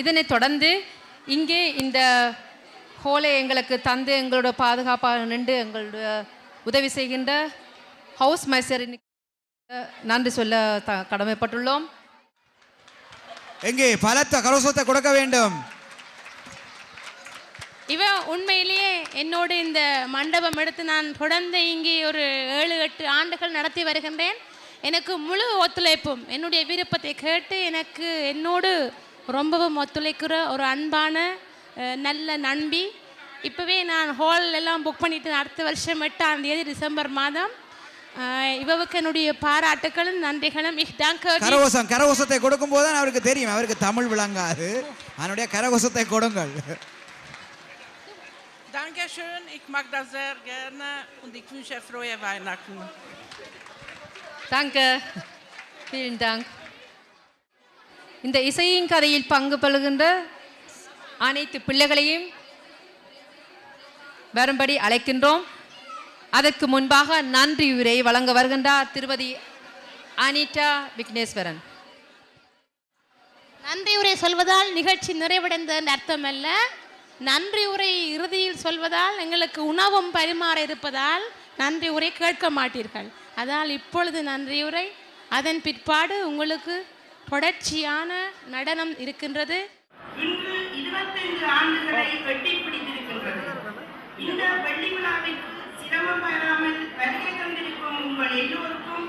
இதனைத் தொடர்ந்து இங்கே இந்த ஹோலை எங்களுக்கு தந்து எங்களோட பாதுகாப்பாக நின்று எங்களுடைய உதவி செய்கின்ற ஹவுஸ் மைசரின் நன்றி சொல்ல த கடமைப்பட்டுள்ளோம். எங்கே பலத்த கரோசத்தை கொடுக்க வேண்டும். இவன் உண்மையிலேயே என்னோடு இந்த மண்டபம் எடுத்து நான் தொடர்ந்து இங்கே ஒரு ஏழு எட்டு ஆண்டுகள் நடத்தி வருகின்றேன். எனக்கு முழு ஒத்துழைப்பும் என்னுடைய விருப்பத்தை கேட்டு எனக்கு என்னோடு ரொம்பவும் ஒத்துழைக்கிற ஒரு அன்பான நல்ல நண்பி. இப்போவே நான் ஹால் எல்லாம் புக் பண்ணிட்டு அடுத்த வருஷம் எட்டாம் தேதி டிசம்பர் மாதம் அஹ், இவவுக்கு என்னுடைய பாராட்டுகளும் நன்றிகளும். கரகோசம் கரகோசத்தை கொடுக்கும் போது அவருக்கு தெரியும். அவருக்கு தமிழ் விளங்காது. அதனுடைய கரகோசத்தை கொடுங்கள். Dankeschön, ich mag das sehr gerne und ich wünsche frohe Weihnachten. Danke. Vielen Dank. இந்த இசையின் கதையில் பங்கு பெறுகின்ற அனைத்து பிள்ளைகளையும் வரும்படி அழைக்கின்றோம். அதற்கு முன்பாக நன்றி உரை வழங்க வருகின்றார் திருமதி அனிதா விக்னேஸ்வரன். நன்றி உரை சொல்வதால் நிகழ்ச்சி நிறைவடைந்தது அர்த்தமல்ல. நன்றி உரை இறுதியில் சொல்வதால் எங்களுக்கு உணவும் பரிமாற இருப்பதால் நன்றி உரை கேட்க மாட்டீர்கள். அதால் இப்பொழுது நன்றி உரை. அதன் பிற்பாடு உங்களுக்கு தொடர்ச்சியான நடனம் இருக்கின்றது. இன்று இருபத்தைந்து ஆண்டுகளை பிடித்திருக்கின்றது. இந்த வெள்ளி விழாவிற்கு சிரமம் பெறாமல் வருகை தந்திருக்கும் உங்கள் எல்லோருக்கும்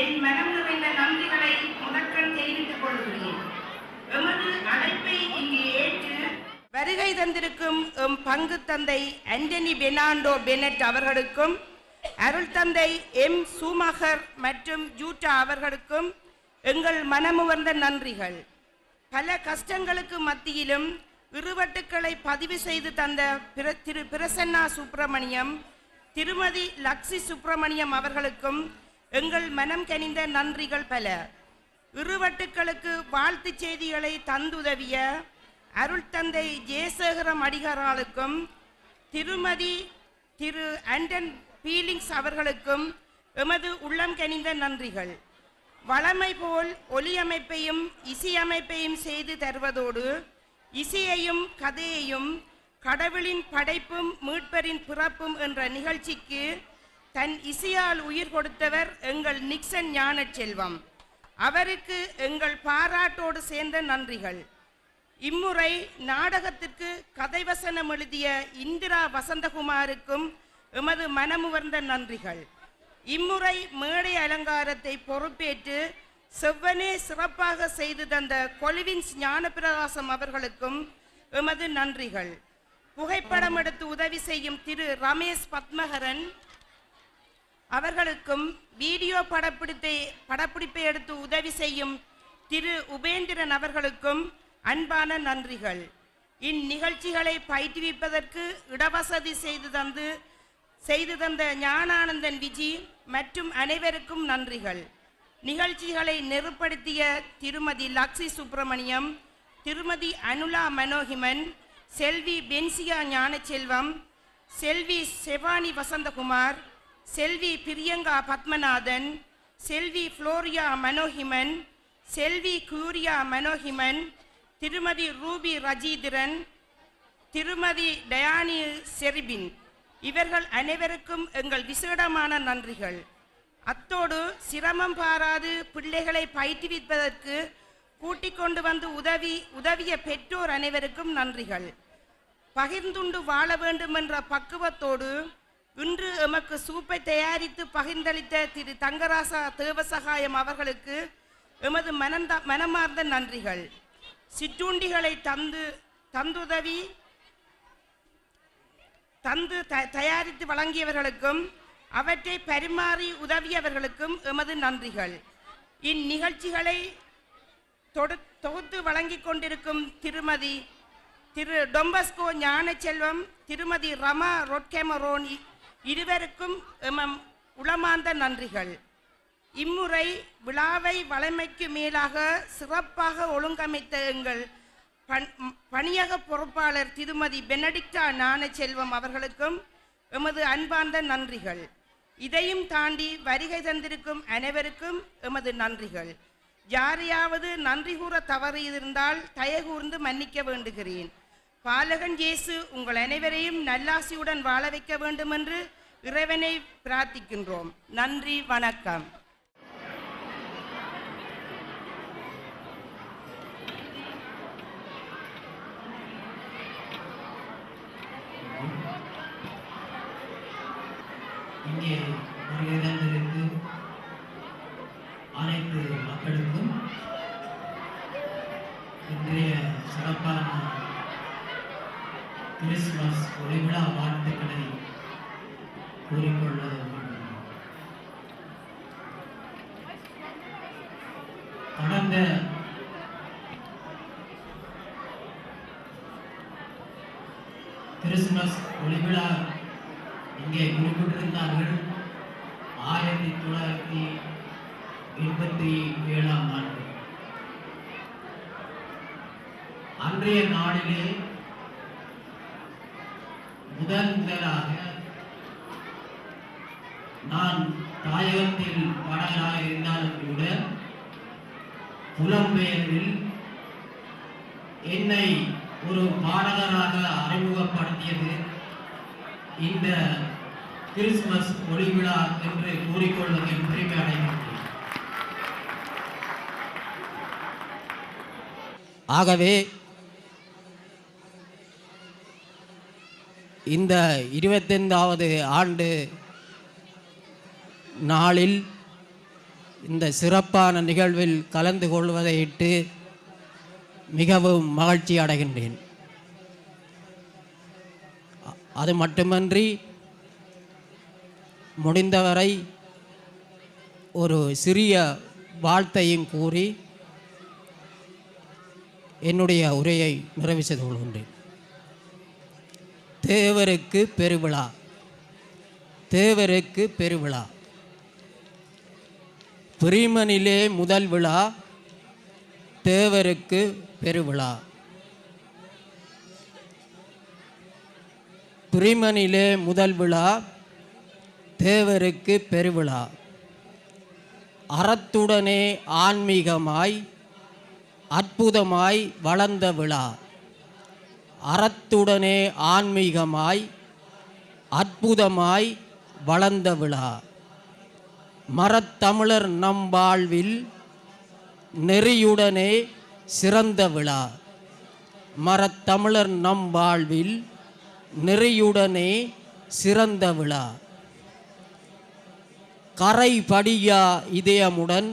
என் மனம் நிறைந்த நன்றிகளை முதற்கண் தெரிவித்துக் கொள்கிறேன். எமது அழைப்பை இங்கு ஏற்று வருகை தந்திருக்கும் எம் பங்கு தந்தை ஆண்டனி பெனாண்டோ பெனட் அவர்களுக்கும் அருள் தந்தை எம் சூமகர் மற்றும் ஜூட்டா அவர்களுக்கும் எங்கள் மனமுவர்ந்த நன்றிகள். பல கஷ்டங்களுக்கு மத்தியிலும் இருவட்டுக்களை பதிவு செய்து தந்த பிர திரு பிரசன்னா சுப்பிரமணியம் திருமதி லக்ஷி சுப்பிரமணியம் அவர்களுக்கும் எங்கள் மனம் கனிந்த நன்றிகள் பல. இருவட்டுக்களுக்கு வாழ்த்துச் செய்திகளை தந்துதவிய அருள் தந்தை ஜெயசேகரம் அடிகாராளுக்கும் திருமதி திரு அண்டன் பீலிங்ஸ் அவர்களுக்கும் எமது உள்ளம் கனிந்த நன்றிகள். வளமை போல் ஒலியமைப்பையும் இசையமைப்பையும் செய்து தருவதோடு இசையையும் கதையையும் கடவுளின் படைப்பும் மீட்பரின் பிறப்பும் என்ற நிகழ்ச்சிக்கு தன் இசையால் உயிர் கொடுத்தவர் எங்கள் நிக்சன் ஞான செல்வம் அவருக்கு எங்கள் பாராட்டோடு சேர்ந்த நன்றிகள். இம்முறை நாடகத்திற்கு கதைவசனம் எழுதிய இந்திரா வசந்தகுமாருக்கும் எமது மனமுவர்ந்த நன்றிகள். இம்முறை மேடை அலங்காரத்தை பொறுப்பேற்று செவ்வனே சிறப்பாக செய்து தந்த கொலிவின்ஸ் ஞானப்பிரகாசம் அவர்களுக்கும் எமது நன்றிகள். புகைப்படம் எடுத்து உதவி செய்யும் திரு ரமேஷ் பத்மகரன் அவர்களுக்கும் வீடியோ படப்பிடிப்பை படப்பிடிப்பை எடுத்து உதவி செய்யும் திரு உபேந்திரன் அவர்களுக்கும் அன்பான நன்றிகள். இந்நிகழ்ச்சிகளை பயிற்றுவிப்பதற்கு இடவசதி செய்து தந்து செய்து தந்த ஞானானந்தன் விஜி மற்றும் அனைவருக்கும் நன்றிகள். நிகழ்ச்சிகளை நெருப்படுத்திய திருமதி லக்ஷி சுப்பிரமணியம் திருமதி அனுலா மனோகிமன் செல்வி பென்சியா ஞானச்செல்வம் செல்வி செவானி வசந்தகுமார் செல்வி பிரியங்கா பத்மநாதன் செல்வி ஃப்ளோரியா மனோஹிமன் செல்வி கூரியா மனோஹிமன் திருமதி ரூபி ரஜீந்திரன் திருமதி டயானி செரிபின். இவர்கள் அனைவருக்கும் எங்கள் விசேடமான நன்றிகள். அத்தோடு சிரமம் பாராது பிள்ளைகளை பயிற்றுவிப்பதற்கு கூட்டிக் கொண்டு வந்து உதவி உதவிய பெற்றோர் அனைவருக்கும் நன்றிகள். பகிர்ந்துண்டு வாழ வேண்டும் என்ற பக்குவத்தோடு இன்று எமக்கு சூப்பை தயாரித்து பகிர்ந்தளித்த திரு தங்கராசா தேவசகாயம் அவர்களுக்கு எமது மனந்த மனமார்ந்த நன்றிகள். சிற்றுண்டிகளை தந்து தந்துதவி தந்து த- தயாரித்து வழங்கியவர்களுக்கும் அவற்றை பரிமாறி உதவியவர்களுக்கும் எமது நன்றிகள். இந்நிகழ்ச்சிகளை தொகுத்து வழங்கிக் கொண்டிருக்கும் திருமதி திரு டொம்பஸ்கோ ஞானச்செல்வம் திருமதி ரமா ரொட்கெமரோன் இருவருக்கும் எமம் உளமார்ந்த நன்றிகள். இம்முறை விழாவை வளமைக்கு மேலாக சிறப்பாக ஒழுங்கமைத்த எங்கள் பணியக பொறுப்பாளர் திருமதி பெனடிக்டா ஞானச்செல்வம் அவர்களுக்கும் எமது அன்பார்ந்த நன்றிகள். இதையும் தாண்டி வருகை தந்திருக்கும் அனைவருக்கும் எமது நன்றிகள். யாரையாவது நன்றி கூற தவறு இருந்தால் தயகூர்ந்து மன்னிக்க வேண்டுகிறேன். பாலகன் இயேசு உங்கள் அனைவரையும் நல்லாசியுடன் வாழ வைக்க வேண்டும் என்று இறைவனை பிரார்த்திக்கின்றோம். நன்றி வணக்கம் இங்கே வருகை தந்திருக்கு அனைத்து மக்களுக்கும் இன்றைய சிறப்பான கிறிஸ்துமஸ் ஒளிவிழா வாழ்த்துக்களை கூறிக்கொள்ள விரும்புகிறேன். கடந்த கிறிஸ்துமஸ் ஒளிவிழா இங்கே குறிப்பிட்டிருந்தார்கள் ஆயிரத்தி தொள்ளாயிரத்தி எண்பத்தி ஏழாம் ஆண்டு. அன்றைய நாளிலே முதன் முதலாக நான் தாயகத்தில் பாடகராக இருந்தாலும் கூட புலம்பெயர்வில் என்னை ஒரு பாடகராக அறிமுகப்படுத்தியது இந்த கிறிஸ்துமஸ் ஒளி விழா என்று கூறிக்கொள்வதில் பெருமை அடைகின்றேன். ஆகவே இந்த இருபத்தைந்தாவது ஆண்டு நாளில் இந்த சிறப்பான நிகழ்வில் கலந்து கொள்வதையிட்டு மிகவும் மகிழ்ச்சி அடைகின்றேன். அது மட்டுமன்றி முடிந்தவரை ஒரு சிறிய வாழ்த்தையும் கூறி என்னுடைய உரையை நிறைவு செய்து கொள்கின்றேன். தேவருக்கு பெருவிழா. தேவருக்கு பெருவிழா. பிரிமனிலே முதல் விழா தேவருக்கு பெருவிழா. பிரிமனிலே முதல் விழா தேவருக்கு பெருவிழா அறத்துடனே ஆன்மீகமாய் அற்புதமாய் வளர்ந்த விழா. அறத்துடனே ஆன்மீகமாய் அற்புதமாய் வளர்ந்த விழா. மரத்தமிழர் நம் வாழ்வில் நெறியுடனே சிறந்த விழா. மரத்தமிழர் நம் வாழ்வில் நெறியுடனே சிறந்த விழா. கரை படியா இதயமுடன்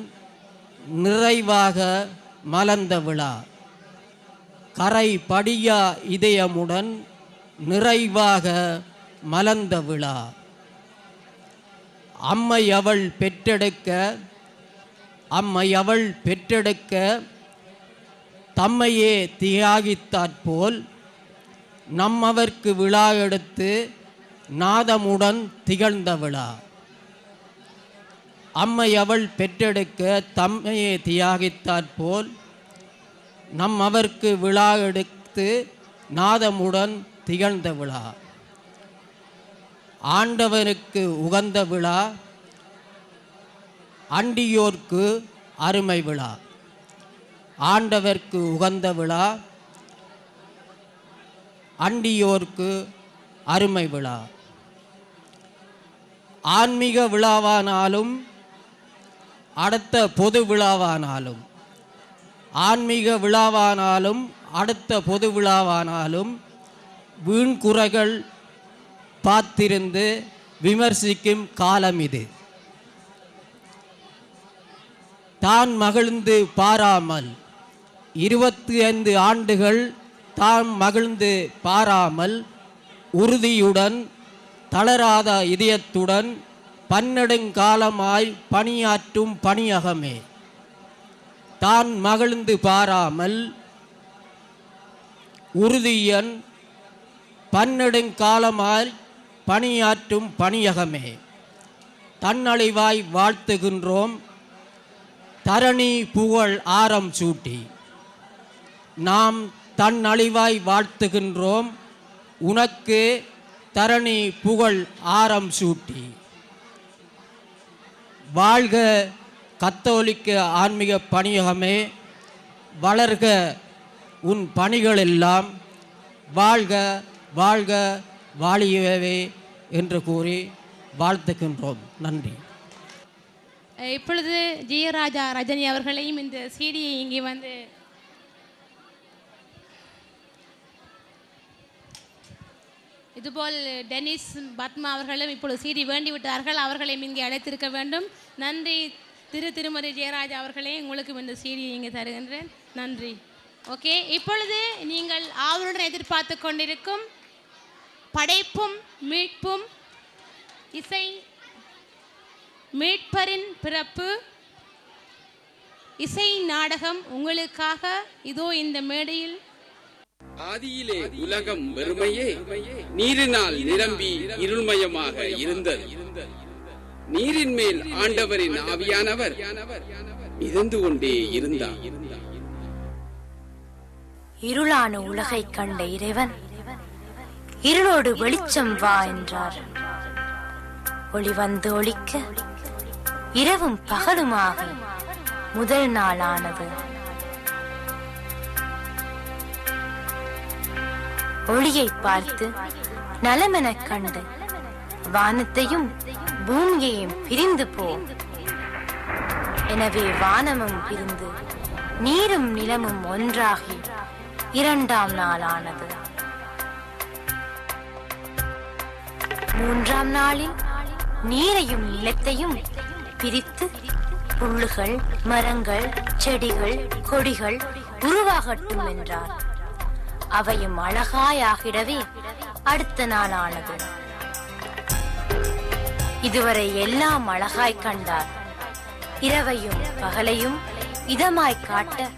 நிறைவாக மலர்ந்த விழா. கரை படியா இதயமுடன் நிறைவாக மலர்ந்த விழா. அம்மை அவள் பெற்றெடுக்க அம்மை அவள் பெற்றெடுக்க தம்மையே தியாகித்தாற்போல் நம்மவர்க்கு விழா எடுத்து நாதமுடன் திகழ்ந்த விழா. அம்மை அவள் பெற்றெடுக்க தம்மையே தியாகித்தாற்போல் நம் அவர்க்கு விழா எடுத்து நாதமுடன் திகழ்ந்த விழா. ஆண்டவருக்கு உகந்த விழா அண்டியோர்க்கு அருமை விழா. ஆண்டவர்க்கு உகந்த விழா அண்டியோர்க்கு அருமை விழா. ஆன்மீக விழாவானாலும் அடுத்த பொது விழாவானாலும் ஆன்மீக விழாவானாலும் அடுத்த பொது விழாவானாலும் வீண்குறைகள் பார்த்திருந்து விமர்சிக்கும் காலம் இது. தான் மகிழ்ந்து பாராமல் இருபத்தி ஐந்து ஆண்டுகள் தான் மகிழ்ந்து பாராமல் உறுதியுடன் தளராத இதயத்துடன் பன்னெடுங்காலமாய் பணியாற்றும் பணியகமே. தான் மகிழ்ந்து பாராமல் உறுதியன் பன்னெடுங்காலமாய் பணியாற்றும் பணியகமே. தன்னழிவாய் வாழ்த்துகின்றோம். தரணி புகழ் ஆரம் சூட்டி. நாம் தன் அழிவாய் வாழ்த்துகின்றோம். உனக்கு தரணி புகழ் ஆரம் சூட்டி. வாழ்க கத்தோலிக்க ஆன்மீக பணியகமே. வளர்க உன் பணிகள் எல்லாம் வாழ்க வாழ்க வாழியவே என்று கூறி வாழ்த்துக்கின்றோம் நன்றி. இப்பொழுது ஜெயராஜா ரஜினி அவர்களையும் இந்த சீடியை இங்கே வந்து இதுபோல் டெனிஸ் பத்மா அவர்களும் இப்பொழுது சீடி வேண்டி விட்டார்கள் அவர்களையும் இங்கே அழைத்திருக்க வேண்டும். நன்றி. திரு திருமதி ஜெயராஜ் அவர்களே உங்களுக்கு இந்த சீடியை இங்கே தருகின்றேன். நன்றி. ஓகே இப்பொழுது நீங்கள் ஆவலுடன் எதிர்பார்த்து கொண்டிருக்கும் படைப்பும் மீட்பும் இசை மீட்பரின் பிறப்பு இசை நாடகம் உங்களுக்காக இதோ இந்த மேடையில் ஆதியிலே உலகம் வெறுமையே நீரினால் நிரம்பி இருள்மயமாக இருந்தது. நீரின் மேல் ஆண்டவரின் ஆவியானவர் மிதந்து கொண்டே இருந்தார். இருளான உலகை கண்ட இறைவன் இருளோடு வெளிச்சம் வா என்றார். ஒளி வந்து ஒளிக்க இரவும் பகலுமாக முதல் நாளானது. ஒளியை பார்த்து நலமெனக் கண்டு வானத்தையும் பூமியையும் பிரிந்து போ. எனவே வானமும் பிரிந்து நீரும் நிலமும் ஒன்றாகி இரண்டாம் நாளானது. மூன்றாம் நாளில் நீரையும் நிலத்தையும் பிரித்து புல்லுகள் மரங்கள் செடிகள் கொடிகள் உருவாகட்டும் என்றார். அவையும் அழகாயாகிடவே அடுத்த நாள் ஆனது இதுவரை எல்லாம் அழகாய் கண்டார். இரவையும் பகலையும் இதமாய் காட்ட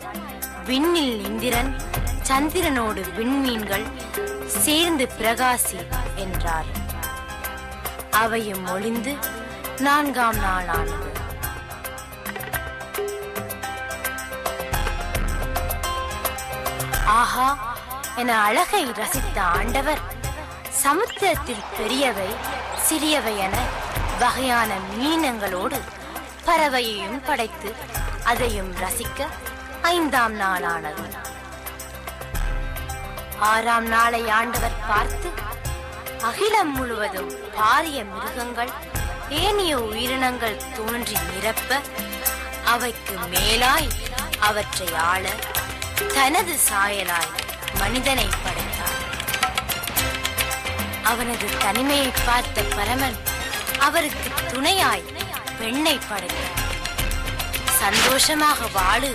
விண்ணில் இந்திரன் சந்திரனோடு விண்மீன்கள் சேர்ந்து பிரகாசி என்றார். அவையும் ஒளிந்து நான்காம் நாளானது. ஆஹா! என அழகை ரசித்த ஆண்டவர். சமுத்திரத்தில் பெரியவை சிறியவை என வகையான மீனங்களோடு பறவையையும் படைத்து அதையும் ரசிக்க ஐந்தாம் நாளானது. ஆறாம் நாளை ஆண்டவர் பார்த்து அகிலம் முழுவதும் பாரிய மிருகங்கள் ஏனைய உயிரினங்கள் தோன்றி நிரப்ப அவைக்கு மேலாய் அவற்றை ஆள தனது சாயலாய் மனிதனை படைத்தார். அவனது தனிமையை பார்த்த பரமன் அவருக்கு துணையாய் பெண்ணை படைத்தார். சந்தோஷமாக வாழு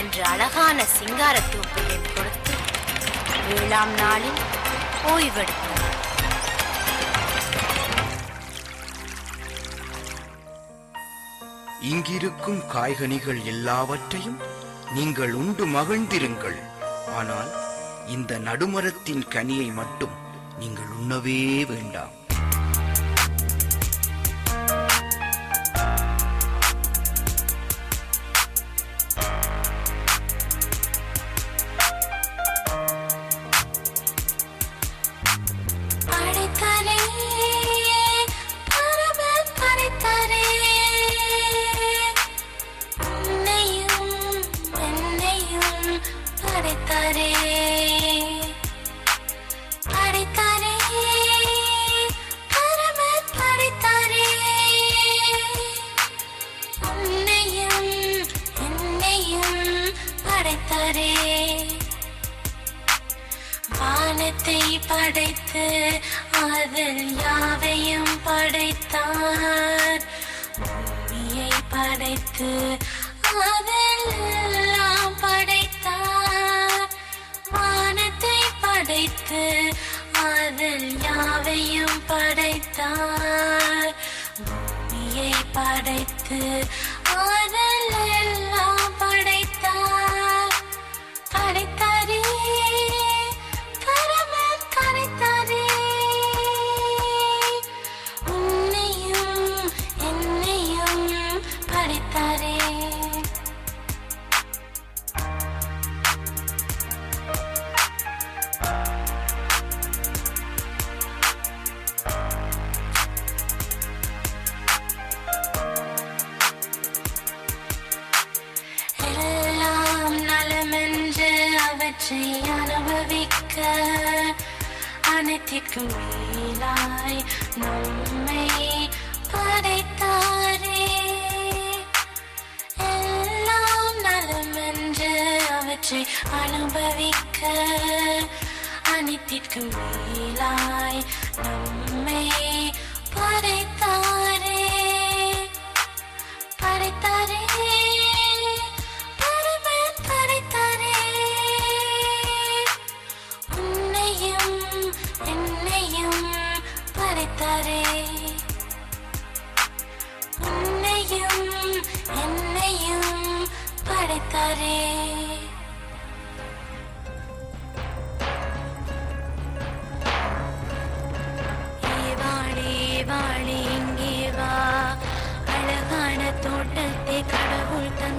என்று அழகான சிங்கார தூப்பையும் கொடுத்து ஏழாம் நாளில் ஓய்வெடுத்தார். இங்கிருக்கும் காய்கனிகள் எல்லாவற்றையும் நீங்கள் உண்டு மகிழ்ந்திருங்கள். ஆனால் இந்த நடுமரத்தின் கனியை மட்டும் நீங்கள் உண்ணவே வேண்டாம். படைத்தாரே என்னையும் படைத்தாரே வானத்தை படைத்து அதில் யாவையும் படைத்தார். பூமியை படைத்து அதில் எல்லாம் படைத்தார். வானத்தை படைத்து அதில் யாவையும் படைத்தார். பூமியை படைத்து காற்றை அனுபவிக்க அனைத்திற்கும் மேலாய் நம்மை படைத்தாரே. படைத்தாரே. படைத்தாரே. உன்னையும் என்னையும் படைத்தாரே.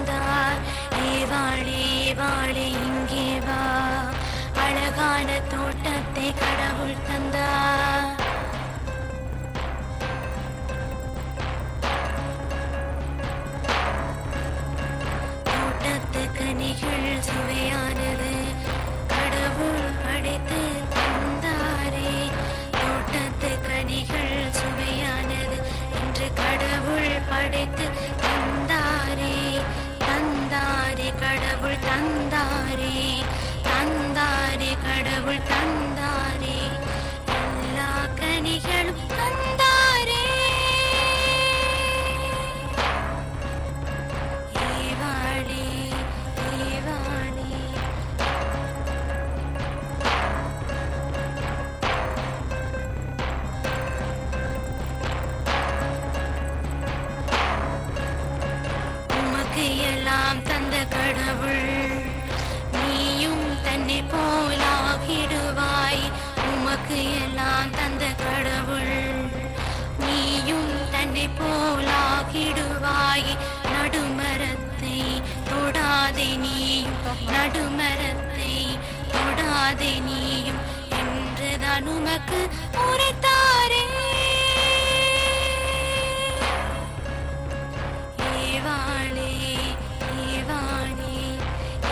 கடவுள் தந்தார் ஏவாளே வாழே இங்கே வா. அழகான தோட்டத்தை கடவுள் தந்தார். தோட்டத்து கனிகள் சுவையானது. கடவுள் படைத்து தந்தாரே. தோட்டத்து கனிகள் சுவையானது. என்று கடவுள் படைத்து தந்தாரே கடவுள் தந்தாரே தந்தாரே கடவுள் தந்தாரே. எல்லா கனிகள் என்றுதான் உரைத்தாரே ஏவாளே ஏவாளே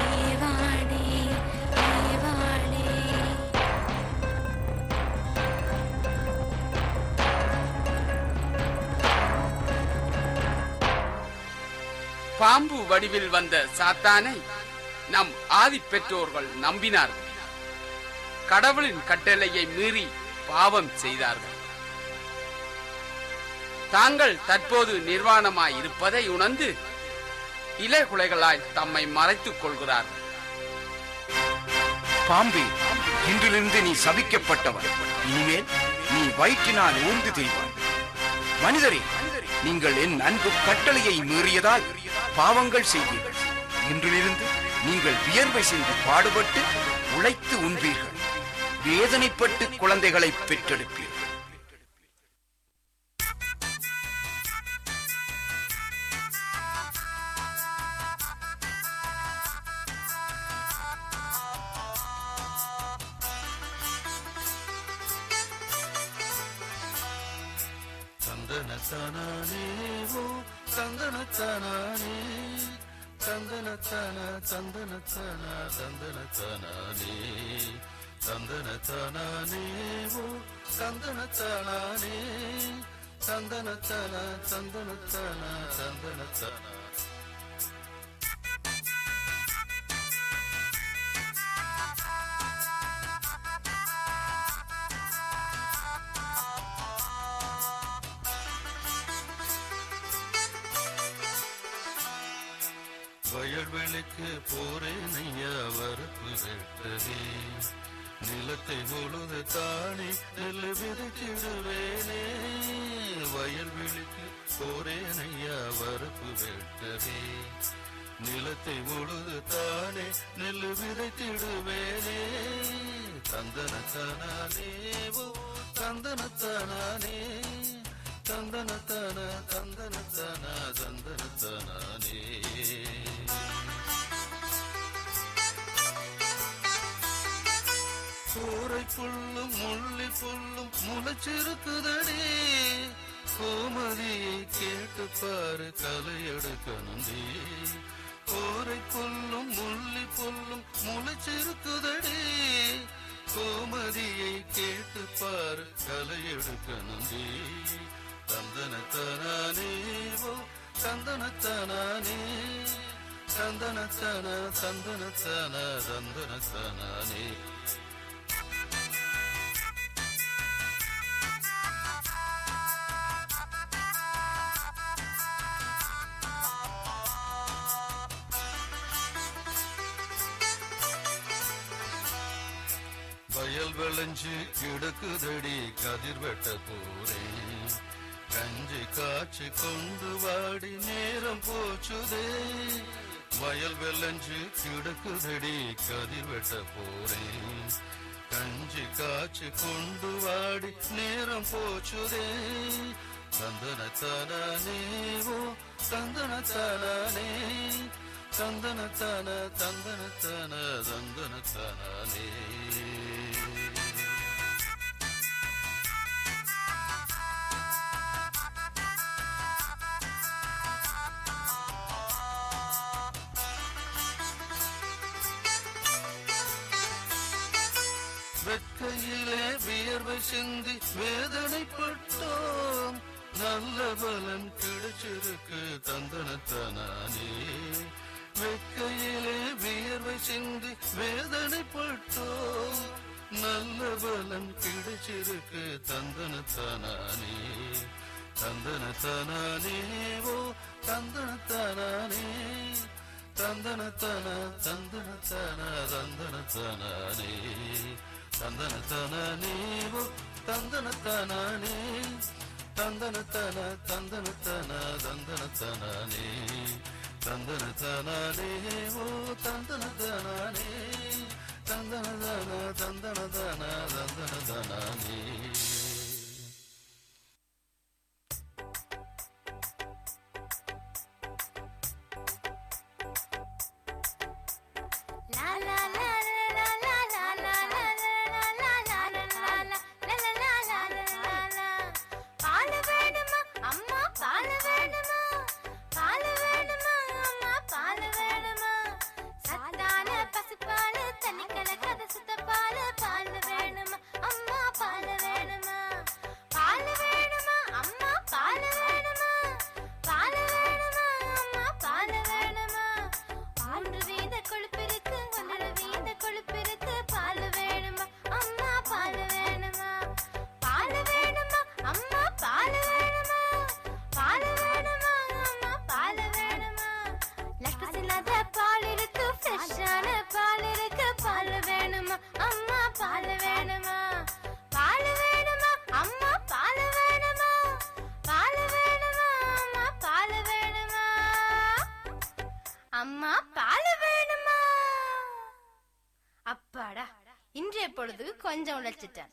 ஏவாளே ஏவாளே பாம்பு வடிவில் வந்த சாத்தானை நம் ஆதி பெற்றோர்கள் நம்பினார்கள். கடவுளின் கட்டளையை மீறி பாவம் செய்தார்கள். தாங்கள் தற்போது நிர்வாணமாய் இருப்பதை உணர்ந்து இலைகுலைகளால் தம்மை மறைத்துக் கொள்கிறார்கள். பாம்பே இன்றிலிருந்து நீ சபிக்கப்பட்டவன். இனிமேல் நீ வயிற்றினால் ஊர்ந்து தெய்வாய் மனிதரே நீங்கள் என் அன்பு கட்டளையை மீறியதால் பாவங்கள் செய்வீர்கள். இன்றிலிருந்து நீங்கள் வியர்வை செய்து பாடுபட்டு உழைத்து உண்பீர்கள். வேதனைப்பட்டு குழந்தைகளை பெற்றெடுப்பீர்கள் விளக்கு போறேன் ஐயா வரப்பு வெட்டவே. நிலத்தை உழுது தானே நெல் விதைச்சிடுவேனே வயல்வெளிக்கு போறேன் ஐயா வரப்பு வெட்டவே. நிலத்தை முழுது தானே நெல் விதைத்திடுவேனே தந்தனத்தானேவோ தந்தனத்தானே தந்தனத்தான தந்தனத்தானா தந்தனத்தானே கூரை புல்லும் முள்ளி புல்லும் முளைச்சிருக்குதடி. கோமதியை கேட்டு பாரு கலையெடுக்க நந்தி. கோரை புல்லும் முள்ளி புல்லும் முளைச்சிருக்குதடி. கோமதியை கேட்டு பாரு கலை எடுக்கணுண்டி தந்தனத்தனானே ஓ தந்தனத்தனானே. தந்தனத்தன தந்தனத்தன தந்தனத்தனானே. வயல் இடுக்குதடி கதிர்வெட்ட கூரை கஞ்சி காய்ச்சி கொண்டு வாடி நேரம் போச்சுதே. வயல் வெள்ளஞ்சு கிடக்குதடி கதிர்வெட்ட போரே கஞ்சி காய்ச்சி கொண்டு வாடி நேரம் போச்சுதே. சந்தன தானேவோ சந்தன தானே சந்தன தான தந்தன தான தந்தன தானே தனத்தனே ஓ தந்தனத்தனே தந்தனத்தன தந்தனத்தன தந்தனத்தனே தந்தனத்தனே ஓ தந்தனத்தனே தந்தனத்தன தந்தனத்தன தந்தனத்தனே தந்தனத்தனே ஓ தந்தனத்தனே தந்தனதன தந்தனதன தந்தனதனே பால் இருக்கு ஃப்ரெஷ்ஷான பால் இருக்கு. பால் வேணுமா? அம்மா பால் வேணுமா? பால் வேணுமா? அம்மா பால் வேணுமா? பால் வேணுமா? அம்மா பால் வேணுமா? அம்மா பால் வேணுமா? அப்பாடா இன்றைய பொழுதுக்கு கொஞ்சம் உழைச்சிட்டேன்.